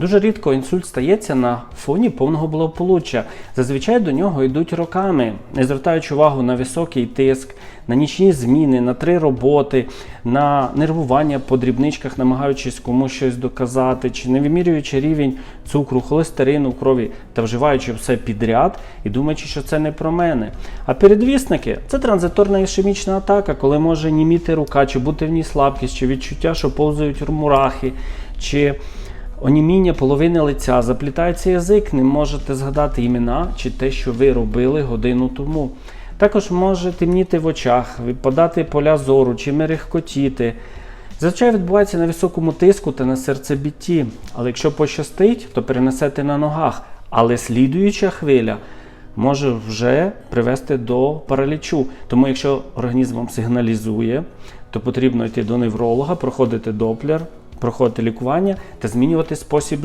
Дуже рідко інсульт стається на фоні повного благополуччя. Зазвичай до нього йдуть роками, не звертаючи увагу на високий тиск, на нічні зміни, на три роботи, на нервування по дрібничках, намагаючись комусь щось доказати, чи не вимірюючи рівень цукру, холестерину в крові та вживаючи все підряд і думаючи, що це не про мене. А передвісники це транзиторна ішемічна атака, коли може німіти рука, чи бути в ній слабкість, чи відчуття, що повзають мурахи, чи оніміння половини лиця, заплітається язик, не можете згадати імена чи те, що ви робили годину тому. Також може темніти в очах, випадати поля зору чи мерехкотіти. Зазвичай відбувається на високому тиску та на серцебітті, але якщо пощастить, то перенесете на ногах. Але слідуюча хвиля може вже привести до паралічу. Тому, якщо організм вам сигналізує, то потрібно йти до невролога, проходити доплер, проходити лікування та змінювати спосіб життя.